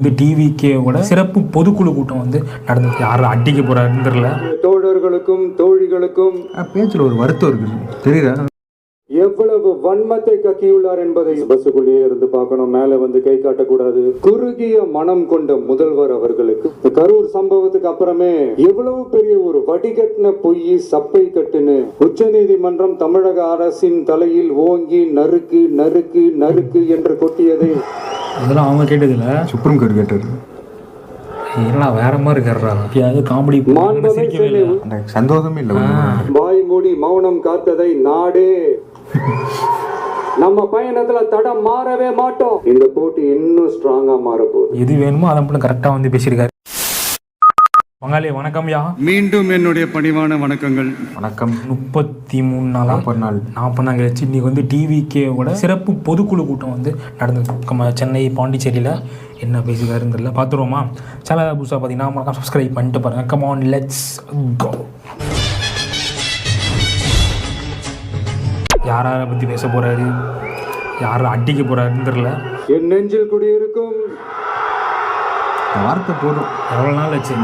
இந்த டிவிக்கேவோட சிறப்பு பொதுக்குழு கூட்டம் வந்து நடந்தது யாரும் அடிக்க போறாருன்னு தெரியல. தோழர்களுக்கும் தோழிகளுக்கும் பேச்சில் ஒரு வருத்தம் இருக்குது. தெரியுதா? எவ்வளவு வன்மத்தை கக்கியுள்ளார் என்பதை பஸ்ஸுக்குள்ளேயே இருந்து பார்க்கணும். மேல வந்து கை காட்டக்கூடாது. குறுகிய மனம் கொண்ட முதல்வர் அவர்களுக்கு இந்த கரூர் சம்பவத்துக்கு அப்புறமே எவ்வளவு பெரிய ஒரு வடிகட்டின பொய் சப்பை கட்டுன்னு உச்சநீதிமன்றம் தமிழக அரசின் தலையில் ஓங்கி நறுக்கு நறுக்கு நறுக்கு என்று கொட்டியதை. அதெல்லாம் அவங்க கேட்டதில்ல. சுப்ரீம் கோர்ட் எல்லாம் வேற மாதிரி இருக்காரா அது காமெடி சந்தோஷமே இல்லை. வாய் மூடி மௌனம் காத்ததை நாடே. நம்ம பயணத்துல தடம் மாறவே மாட்டோம். இந்த போட்டி இன்னும் ஸ்ட்ராங்கா மாற போகுது எது வேணுமோ அதை மட்டும் கரெக்டாக வந்து பேசியிருக்காரு. பங்காளி வணக்கம்யா மீண்டும் என்னுடைய பணிவான வணக்கங்கள். வணக்கம். முப்பத்தி மூணு நாளா? நாற்பது நாள். நாற்பது நாள் கழிச்சு இன்னைக்கு வந்து டிவிக்கேவோட சிறப்பு பொதுக்குழு கூட்டம் வந்து நடந்தது. நம்ம சென்னை பாண்டிச்சேரியில் என்ன தெரியல. பார்த்துருவோமா? சேனல் புதுசாக பார்த்தீங்கன்னா மறக்காம சப்ஸ்கிரைப் பண்ணிட்டு பாருங்க. கம் ஆன் லெட்ஸ் கோ யார் யாரை பற்றி பேச போகிறாரு யார் அடிக்க போகிறாருன்னு தெரியல. என் நெஞ்சில் குடியிருக்கும் இந்த வார்த்தை போதும். எவ்வளோ நாள் ஆச்சு.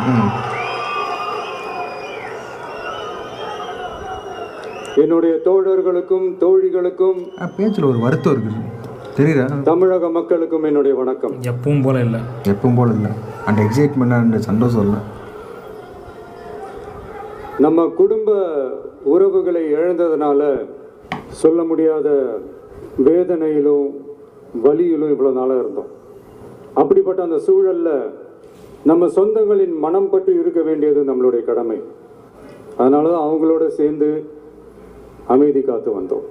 என்னுடைய தோழர்களுக்கும் தோழிகளுக்கும் பேச்சில் ஒரு வருத்தம் இருக்குது தெரியுதா? தமிழக மக்களுக்கும் என்னுடைய வணக்கம். எப்பவும் போல இல்லை. எப்பவும் போல இல்லை. அந்த எக்ஸைட்மெண்ட் அந்த சந்தோஷம் இல்லை. நம்ம குடும்ப உறவுகளை இழந்ததுனால சொல்ல முடியாத வேதனையிலும் வலியிலும் இவ்வளோ நாளாக இருந்தோம். அப்படிப்பட்ட அந்த சூழலில் நம்ம சொந்தங்களின் மனம் பட்டு இருக்க வேண்டியது நம்மளுடைய கடமை. அதனால தான் அவங்களோட சேர்ந்து அமைதி காத்து வந்தோம்.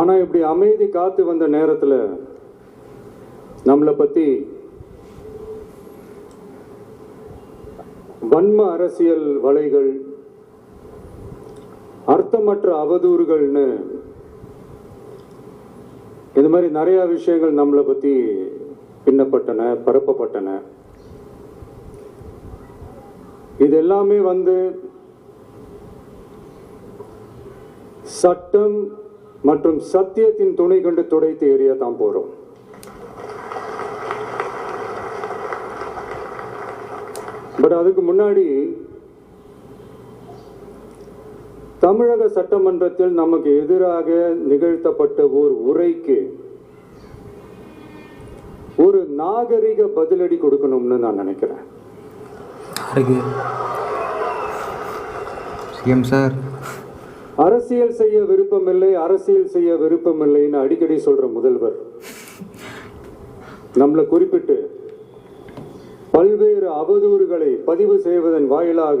ஆனால் இப்படி அமைதி காத்து வந்த நேரத்தில் நம்மளை பற்றி வன்ம அரசியல் வலைகள் அர்த்தமற்ற அவதூறுகள்னு. இது மாதிரி நிறைய விஷயங்கள் நம்மளை பத்தி பின்னப்பட்டன பரப்பப்பட்டன. இது எல்லாமே வந்து சட்டம் மற்றும் சத்தியத்தின் துணை கொண்டு துடைத்து எறிய தான் போறோம். பட் அதுக்கு முன்னாடி தமிழக சட்டமன்றத்தில் நமக்கு எதிராக நிகழ்த்தப்பட்ட ஓர் உரைக்கு ஒரு நாகரிக பதிலடி கொடுக்கணும்னு நான் நினைக்கிறேன். CM sir. அரசியல் செய்ய விருப்பமில்லை அரசியல் செய்ய விருப்பமில்லைன்னு அடிக்கடி சொல்ற முதல்வர். நம்மளை குறிப்பிட்டு பல்வேறு அவதூறுகளை பதிவு செய்வதன் வாயிலாக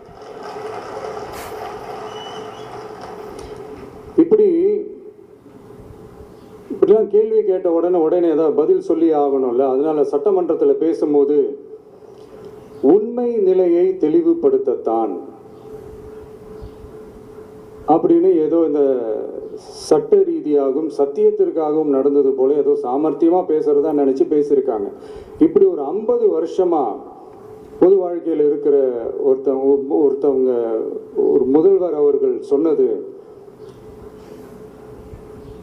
இப்படி இப்படிலாம் கேள்வி கேட்ட உடனே உடனே ஏதாவது பதில் சொல்லி ஆகணும்ல. அதனால சட்டமன்றத்தில் பேசும்போது உண்மை நிலையை தெளிவுபடுத்தத்தான் அப்படின்னு ஏதோ இந்த சட்ட ரீதியாகவும் சத்தியத்திற்காகவும் நடந்தது போல ஏதோ சாமர்த்தியமா பேசுறதா நினைச்சு பேசியிருக்காங்க. இப்படி ஒரு ஐம்பது வருஷமா பொது வாழ்க்கையில் இருக்கிற ஒருத்தவங்க ஒருத்தவங்க ஒரு முதல்வர் அவர்கள் சொன்னது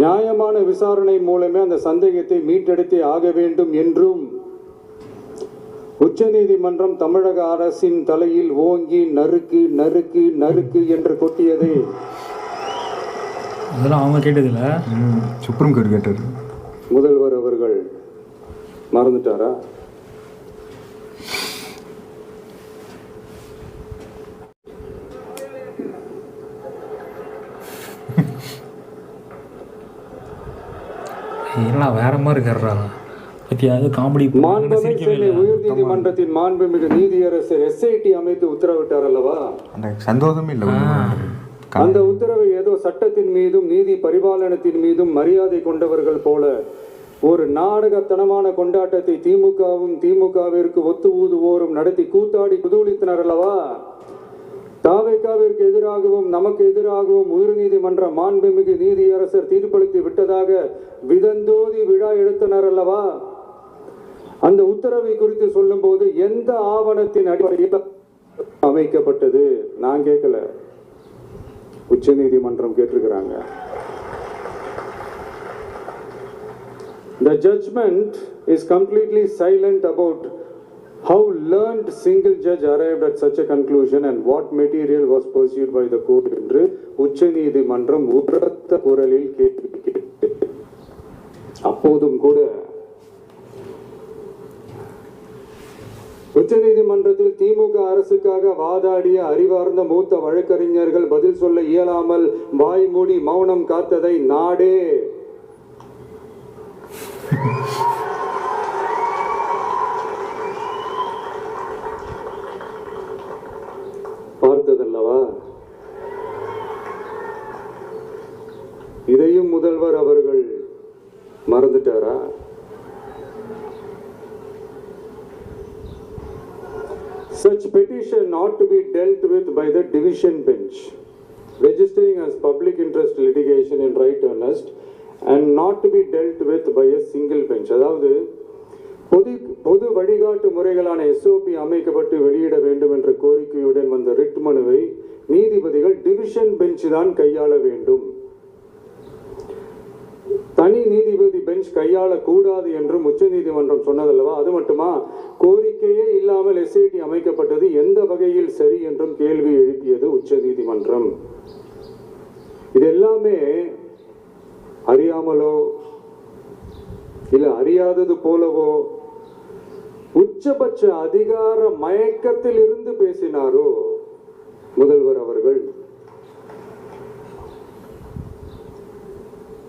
நியாயமான விசாரணை மூலமே அந்த சந்தேகத்தை மீட்டெடுத்தே ஆக வேண்டும் என்றும் உச்சநீதிமன்றம் தமிழக அரசின் தலையில் ஓங்கி நறுக்கு நறுக்கு நறுக்கு என்று கொட்டியதை. அதெல்லாம் அவங்க கேட்டதில்ல? சுப்ரீம் கோர்ட் கேட்டார் முதல்வர் அவர்கள் மறந்துட்டாரா? என்னடா வேற மாதிரி பத்தியா அது காமெடி உயர்நீதிமன்றத்தின் மாண்புமிகு நீதியரசர் எஸ்ஐடி அமைத்து உத்தரவிட்டார் அல்லவா அந்த சந்தோஷமே இல்லை. அந்த உத்தரவை ஏதோ சட்டத்தின் மீதும் நீதி பரிபாலனத்தின் மீதும் மரியாதை கொண்டவர்கள் போல ஒரு நாடகத்தனமான கொண்டாட்டத்தை திமுகவும் திமுகவிற்கு ஒத்து ஊதுவோரும் நடத்தி கூத்தாடி குதூளித்தனர் அல்லவா? தாவேக்காவிற்கு எதிராகவும் நமக்கு எதிராகவும் உயர்நீதிமன்ற மாண்புமிகு நீதியரசர் தீர்ப்பளித்து விட்டதாக விதந்தோதி விழா எடுத்தனர் அல்லவா? அந்த உத்தரவை குறித்து சொல்லும்போது எந்த ஆவணத்தின் அடிப்படையில் அமைக்கப்பட்டது? நான் கேட்கல. உச்ச நீதிமன்றம் கேட்டிருக்கிறாங்க. The judgment is completely silent about How learned single judge arrived at such a conclusion and what material was pursued by the court என்று உச்சநீதிமன்றம் உரத்த குரலில் கேட்டு அப்போதும் கூட உச்சநீதிமன்றத்தில் திமுக அரசுக்காக வாதாடிய அறிவார்ந்த மூத்த வழக்கறிஞர்கள் பதில் சொல்ல இயலாமல் வாய் மூடி மௌனம் காத்ததை நாடே. பார்த்ததல்லவா இதையும் முதல்வர் அவர்கள் மறந்துட்டாரா Such petition ought to be dealt with by the division bench, registering as public interest litigation in right earnest and not to be dealt with by a single bench. அதாவது பொது பொது வழிகாட்டு முறைகளான எஸ்ஓபி அமைக்கப்பட்டு வெளியிட வேண்டும் என்ற கோரிக்கையுடன் வந்த ரிட் மனுவை நீதிபதிகள் டிவிஷன் பெஞ்ச் தான் கையாள வேண்டும். தனி நீதிபதி பெஞ்ச் கையாளக்கூடாது என்றும் உச்ச நீதிமன்றம் சொன்னதல்லவா? அது மட்டுமா? கோரிக்கையே இல்லாமல் எஸ்ஐடி அமைக்கப்பட்டது எந்த வகையில் சரி என்றும் கேள்வி எழுப்பியது உச்சநீதிமன்றம் இது எல்லாமே அறியாமலோ இல்ல அறியாதது போலவோ உச்சபட்ச அதிகார மயக்கத்தில் இருந்து பேசினாரோ முதல்வர் அவர்கள்.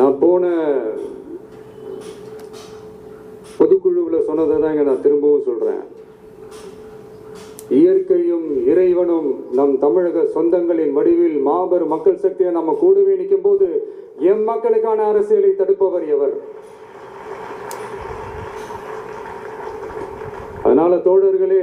நான் போன பொதுக்குழுவில் சொன்னதை தாங்க நான் திரும்பவும் சொல்றேன். இயற்கையும் இறைவனும் நம் தமிழக சொந்தங்களின் வடிவில் மாபெரும் மக்கள் சக்தியை நம்ம கூடவே நிற்கும் போது எம் மக்களுக்கான அரசியலை தடுப்பவர் எவர்? அதனால தோழர்களே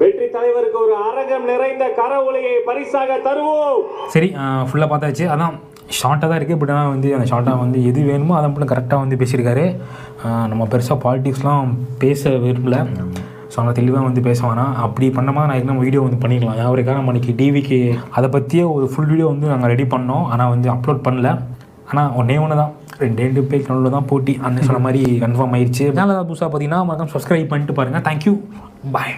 வெற்றி தலைவருக்கு ஒரு அரங்கம் நிறைந்த கரவொலியை பரிசாக தருவோம். சரி ஃபுல்லாக பார்த்தாச்சு. அதான் ஷார்ட்டாக தான் இருக்குது பட் ஆனால் வந்து அந்த ஷார்ட்டாக வந்து எது வேணுமோ அதை மட்டும் கரெக்டாக வந்து பேசியிருக்காரு. நம்ம பெருசாக பாலிட்டிக்ஸ்லாம் பேச விரும்பல. ஸோ அவங்க தெளிவாக வந்து பேச வேணாம். அப்படி பண்ணமா நான் என்ன வீடியோ வந்து பண்ணிக்கலாம். யாருக்காக நம்ம இன்றைக்கி டிவிக்கு அதை பற்றியே ஒரு ஃபுல் வீடியோ வந்து நாங்கள் ரெடி பண்ணோம். ஆனால் வந்து அப்லோட் பண்ணல. ஆனால் ஒன்றே ஒன்று தான். ரெண்டு ரெண்டு பேர் நடுவில் தான் போட்டி. அண்ணன் சொன்ன மாதிரி கன்ஃபார்ம் ஆயிடுச்சு மேலே புதுசாக பார்த்தீங்கன்னா மறக்காம சப்ஸ்கிரைப் பண்ணிட்டு பாருங்கள் தேங்க்யூ பாய்